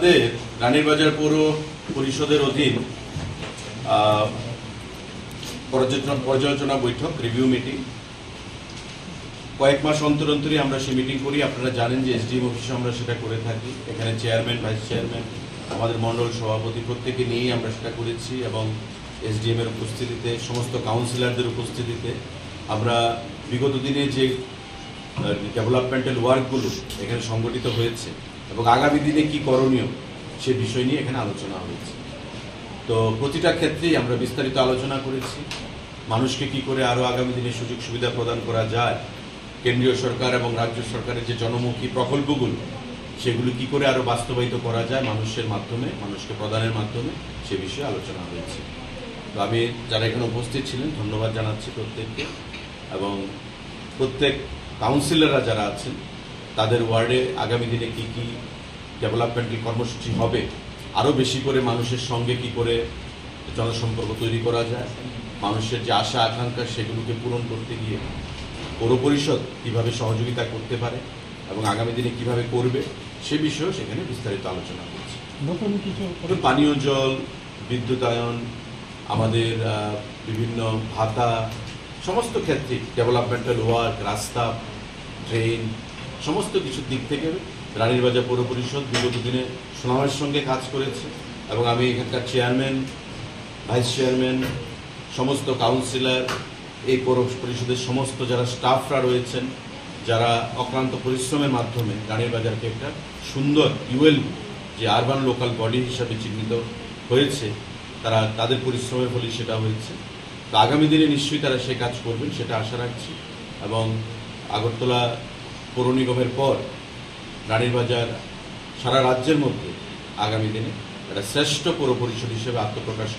আমাদের রানীর বাজার পৌর পরিষদের অধীন আহ, পর্যালোচনা পর্যালোচনা বৈঠক রিভিউ মিটিং। কয়েক মাস অন্তর অন্তরই আমরা সেই মিটিং করি। আপনারা জানেন যে এসডিএম অফিসে আমরা সেটা করে থাকি। এখানে চেয়ারম্যান ভাইস চেয়ারম্যান আমাদের মণ্ডল সভাপতি প্রত্যেকে নিয়েই আমরা সেটা করেছি এবং এসডিএম এর উপস্থিতিতে সমস্ত কাউন্সিলরদের উপস্থিতিতে আমরা বিগত দিনে যে ডেভেলপমেন্টাল ওয়ার্কগুলো এখানে সংগঠিত হয়েছে এবং আগামী দিনে কি করণীয় সে বিষয় নিয়ে এখানে আলোচনা হয়েছে। তো প্রতিটা ক্ষেত্রেই আমরা বিস্তারিত আলোচনা করেছি। মানুষকে কি করে আরও আগামী দিনে সুযোগ সুবিধা প্রদান করা যায়, কেন্দ্রীয় সরকার এবং রাজ্য সরকারের যে জনমুখী প্রকল্পগুলো, সেগুলো কি করে আরও বাস্তবায়িত করা যায় মানুষের মাধ্যমে, মানুষকে প্রদানের মাধ্যমে, সে বিষয়ে আলোচনা হয়েছে। তো আমি যারা এখানে উপস্থিত ছিলেন, ধন্যবাদ জানাচ্ছি প্রত্যেককে এবং প্রত্যেক কাউন্সিলররা যারা আছেন তাদের ওয়ার্ডে আগামী দিনে কি কি ডেভেলপমেন্টাল কর্মসূচি হবে? আরও বেশি করে মানুষের সঙ্গে কি করে জনসম্পর্ক তৈরি করা যায়? মানুষের যে আশা আকাঙ্ক্ষা সেগুলোকে পূরণ করতে গিয়ে পৌর পরিষদ কীভাবে সহযোগিতা করতে পারে এবং আগামী দিনে কীভাবে করবে সে বিষয়েও সেখানে বিস্তারিত আলোচনা করছে। নতুন কিছু? পানীয় জল বিদ্যুতায়ন আমাদের বিভিন্ন ভাতা সমস্ত ক্ষেত্রে ডেভেলপমেন্টাল ওয়ার্ক রাস্তা ট্রেন সমস্ত কিছুর দিক থেকে রানীর বাজার পৌর পরিষদ বিগত দিনে সুনামের সঙ্গে কাজ করেছে এবং আমি এখানকার চেয়ারম্যান, ভাইস চেয়ারম্যান, সমস্ত কাউন্সিলর, এই পৌর পরিষদের সমস্ত যারা স্টাফরা রয়েছেন, যারা অক্লান্ত পরিশ্রমের মাধ্যমে রানীর বাজারকে একটা সুন্দর ইউএল, যে আরবান লোকাল বডি হিসাবে চিহ্নিত হয়েছে, তারা তাদের পরিশ্রমের ফলে সেটা হয়েছে। তো আগামী দিনে নিশ্চয়ই তারা সে কাজ করবেন, সেটা আশা রাখছি। এবং আগরতলা পৌর নিগমের পর রানীর বাজার সারা রাজ্যের মধ্যে আগামী দিনে একটা শ্রেষ্ঠ পৌর পরিষদ হিসেবে আত্মপ্রকাশ করবে।